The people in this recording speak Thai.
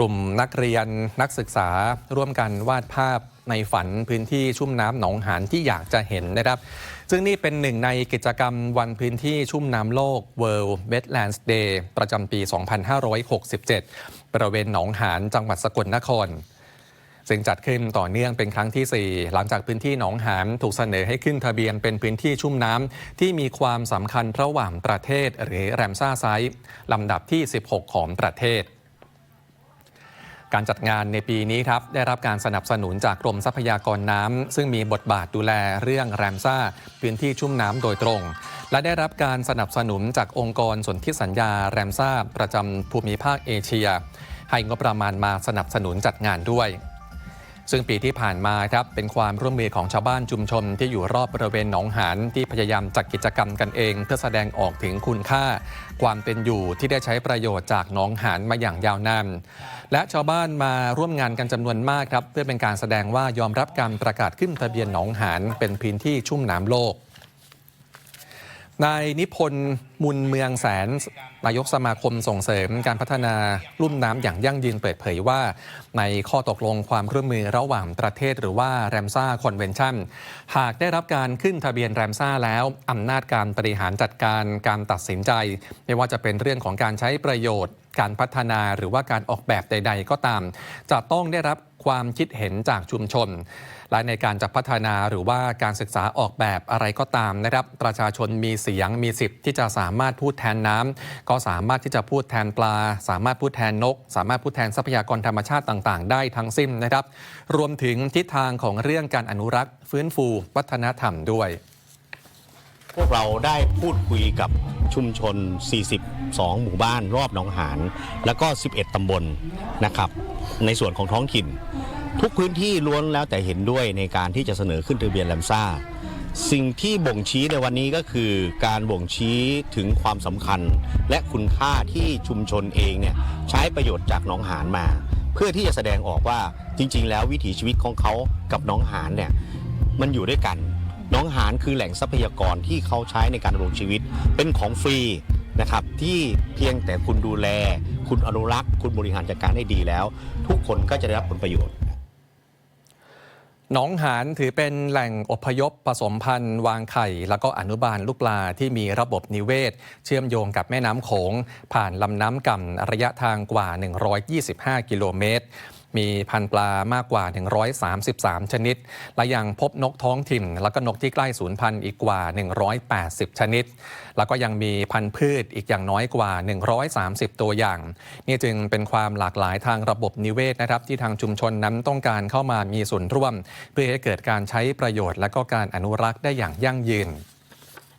กลุ่มนักเรียนนักศึกษาร่วมกันวาดภาพในฝันพื้นที่ชุ่มน้ำหนองหานที่อยากจะเห็นนะครับ ซึ่งนี่เป็นหนึ่งในกิจกรรมวันพื้นที่ชุ่มน้ำโลก World Wetlands Day ประจำปี 2567 บริเวณหนองหานจังหวัดสกลนคร ซึ่งจัดขึ้นต่อเนื่องเป็นครั้งที่ 4 หลังจากพื้นที่หนองหานถูกเสนอให้ขึ้นทะเบียนเป็นพื้นที่ชุ่มน้ำที่มีความสำคัญระหว่างประเทศหรือแรมซ่าไซต์ลำดับที่ 16 ของประเทศ การจัดงานในปีนี้ครับได้รับการสนับสนุนจากกรมทรัพยากรน้ำ ซึ่งมีบทบาทดูแลเรื่องแรมซ่า พื้นที่ชุ่มน้ำโดยตรง และได้รับการสนับสนุนจากองค์กรสนธิสัญญาแรมซ่า ประจำภูมิภาคเอเชีย ให้งบประมาณมาสนับสนุนจัดงานด้วย ซึ่งปีที่ผ่านมาครับเป็นความร่วมมือของชาวบ้านชุมชนที่อยู่รอบบริเวณหนองหานที่พยายามจัดกิจกรรมกันเอง เพื่อแสดงออกถึงคุณค่า ความเป็นอยู่ที่ได้ใช้ประโยชน์จากหนองหานมาอย่างยาวนานและชาวบ้านมาร่วมงานกันจำนวนมากครับเพื่อเป็นการแสดงว่ายอมรับการประกาศขึ้นทะเบียนหนองหานเป็นพื้นที่ชุ่มน้ำโลก นายนิพนธ์มุนเมืองแสน นายกสมาคมส่งเสริมการพัฒนาลุ่มน้ำอย่างยั่งยืนเปิดเผยว่า ในข้อตกลงความร่วมมือระหว่างประเทศหรือว่าแรมซ่าคอนเวนชั่น หากได้รับการขึ้นทะเบียนแรมซ่าแล้วอำนาจการบริหารจัดการการตัดสินใจ ไม่ว่าจะเป็นเรื่องของการใช้ประโยชน์ การพัฒนาหรือว่าการออกแบบใด ๆ ก็ตาม จะต้องได้รับ ความคิดเห็นจากชุมชน และในการจะพัฒนาหรือว่าการศึกษาออกแบบอะไรก็ตามนะครับ ประชาชนมีเสียงมีสิทธิ์ที่จะสามารถพูดแทนน้ำก็สามารถที่จะพูดแทนปลา สามารถพูดแทนนก สามารถพูดแทนทรัพยากรธรรมชาติต่างๆ ได้ทั้งสิ้นนะครับ รวมถึงทิศทางของเรื่องการอนุรักษ์ ฟื้นฟู วัฒนธรรมด้วย พวกเราได้พูดคุยกับชุมชน 42 หมู่บ้านรอบหนองหาน แล้วก็ 11 ตำบลนะครับ ในส่วนของท้องถิ่น ทุกพื้นที่ล้วนแล้วแต่เห็นด้วยในการที่จะเสนอขึ้นทะเบียนแลมซ่า สิ่งที่บ่งชี้ในวันนี้ก็คือการบ่งชี้ถึงความสำคัญ และคุณค่าที่ชุมชนเองเนี่ยใช้ประโยชน์จากหนองหานมา เพื่อที่จะแสดงออกว่าจริง ๆ แล้ววิถีชีวิตของเขากับหนองหานเนี่ยมันอยู่ด้วยกัน น้องหานคือแหล่งทรัพยากรที่เขาใช้ในการดำรงชีวิต เป็นของฟรีนะครับที่เพียงแต่คุณดูแล คุณอนุรักษ์ คุณบริหารจัดการให้ดีแล้ว ทุกคนก็จะได้รับผลประโยชน์หนองหานถือเป็นแหล่งอพยพผสมพันธุ์วางไข่ แล้วก็อนุบาลลูกปลาที่มีระบบนิเวศ เชื่อมโยงกับแม่น้ำโขง ผ่านลำน้ำก่ำระยะทางกว่า 125 กิโลเมตร มีพันธุ์ปลามากกว่า 133 ชนิด และยังพบนกท้องถิ่น แล้วก็นกที่ใกล้สูญพันธุ์อีกกว่า 180 ชนิด แล้วก็ยังมีพันธุ์พืชอีกอย่างน้อยกว่า 130 ตัวอย่าง นี่จึงเป็นความหลากหลายทางระบบนิเวศนะครับ ที่ทางชุมชนนั้นต้องการเข้ามามีส่วนร่วม เพื่อให้เกิดการใช้ประโยชน์ และก็การอนุรักษ์ได้อย่างยั่งยืน